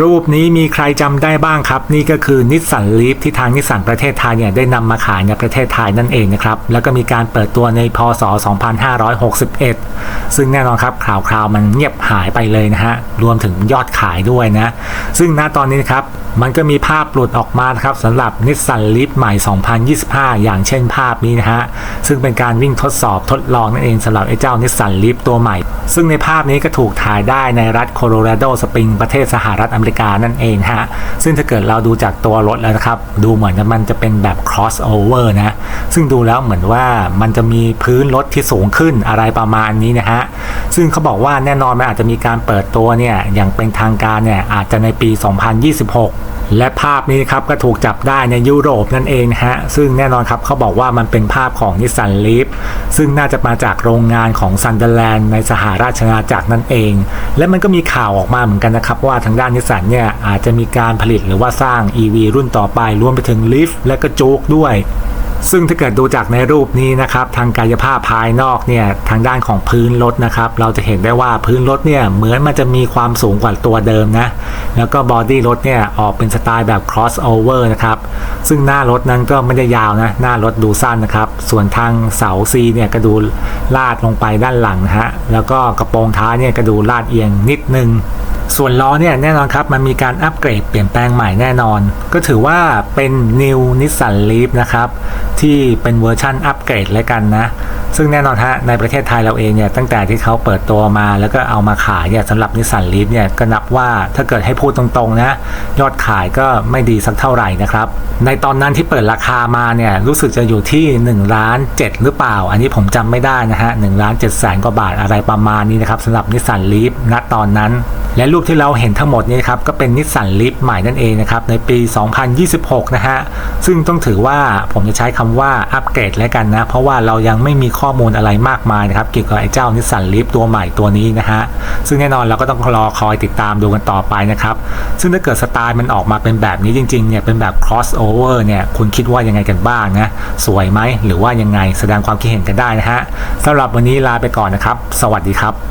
รูปนี้มีใครจำได้บ้างครับ นี่ก็คือนิสสันลีฟที่ทางนิสสันประเทศไทยเนี่ยได้นำมาขายในประเทศไทยนั่นเองนะครับแล้วก็มีการเปิดตัวในพศ 2561 ซึ่งแน่นอนครับข่าวคราวมันเงียบหายไปเลยนะฮะรวมถึงยอดขายด้วยนะซึ่งณตอนนี้นครับมันก็มีภาพหลุดออกมาครับสำหรับนิสสันลีฟใหม่ 2025 อย่างเช่นภาพนี้นะฮะ ซึ่งเป็นการวิ่งทดสอบทดลองนั่นเองสำหรับไอ้เจ้านิสสันลีฟตัวใหม่ ซึ่งในภาพนี้ก็ถูกถ่ายได้ในรัฐโคโลราโดสปริงประเทศสหรัฐอเมริกานั่นเองฮะ ซึ่งถ้าเกิดเราดูจากตัวรถแล้วนะครับ ดูเหมือนกับมันจะเป็นแบบ crossover นะ ซึ่งดูแล้วเหมือนว่ามันจะมีพื้นรถที่สูงขึ้นอะไรประมาณนี้นะฮะ ซึ่งเขาบอกว่าแน่นอนมันอาจจะมีการเปิดตัวเนี่ยอย่างเป็นทางการเนี่ยอาจจะในปี 2026และภาพนี้ครับก็ถูกจับได้ในยุโรปนั่นเองนะฮะ ซึ่งแน่นอนครับเขาบอกว่ามันเป็นภาพของนิสสันลีฟซึ่งน่าจะมาจากโรงงานของซันเดอร์แลนด์ในสหราชอาณาจักรนั่นเอง และมันก็มีข่าวออกมาเหมือนกันนะครับ ว่าทางด้านนิสสันเนี่ยอาจจะมีการผลิตหรือว่าสร้าง EV รุ่นต่อไปรวมไปถึงลีฟและก็จูกด้วย ซึ่งถ้าเกิดดูจากในรูปนี้นะครับทางกายภาพภายนอกเนี่ยทางด้านของพื้นรถนะครับเราจะเห็นได้ว่าพื้นรถเนี่ยเหมือนมันจะมีความสูงกว่าตัวเดิมนะแล้วก็บอดี้รถเนี่ยออกเป็นสไตล์แบบ crossover นะครับซึ่งหน้ารถนั้นก็ไม่ได้ยาวนะหน้ารถดูสั้นนะครับส่วนทางเสา C เนี่ยก็ดูลาดลงไปด้านหลังนะฮะแล้วก็กระโปรงท้ายเนี่ยก็ดูลาดเอียงนิดนึงส่วนล้อเนี่ยแน่นอนครับมันมีการอัปเกรดเปลี่ยนแปลงใหม่แน่นอน ก็ถือว่าเป็น New Nissan Leaf นะครับที่เป็นเวอร์ชั่นอัปเกรดเลยกันนะ ซึ่งแน่นอนฮะในประเทศไทยเราเองเนี่ยตั้งแต่ที่เขาเปิดตัวมาแล้วก็เอามาขายเนี่ยสำหรับนิสสันลีฟเนี่ยก็นับว่าถ้าเกิดให้พูดตรงๆนะ ยอดขายก็ไม่ดีสักเท่าไหร่นะครับ ในตอนนั้นที่เปิดราคามาเนี่ยรู้สึกจะอยู่ที่1ล้าน7หรือเปล่า อันนี้ผมจำไม่ได้นะฮะ1ล้าน7แสนกว่าบาทอะไรประมาณนี้นะครับสำหรับนิสสันลีฟณตอนนั้น และรูปที่เราเห็นทั้งหมดนี้ครับก็เป็นนิสสันลีฟใหม่นั่นเองนะครับในปี 2026 นะฮะซึ่งต้องถือว่าผมจะใช้คำว่าอัปเกรดแล้วกันนะ เพราะว่าเรายังไม่มีข้อมูลอะไรมากมายนะครับเกี่ยวกับไอ้เจ้านิสสันลีฟตัวใหม่ตัวนี้นะฮะซึ่งแน่นอนเราก็ต้องรอคอยติดตามดูกันต่อไปนะครับซึ่งถ้าเกิดสไตล์มันออกมาเป็นแบบนี้จริงๆเนี่ยเป็นแบบ crossover เนี่ยคุณคิดว่ายังไงกันบ้างนะสวยไหมหรือว่ายังไงแสดงความคิดเห็นกันได้นะฮะสำหรับวันนี้ลาไปก่อนนะครับ สวัสดีครับ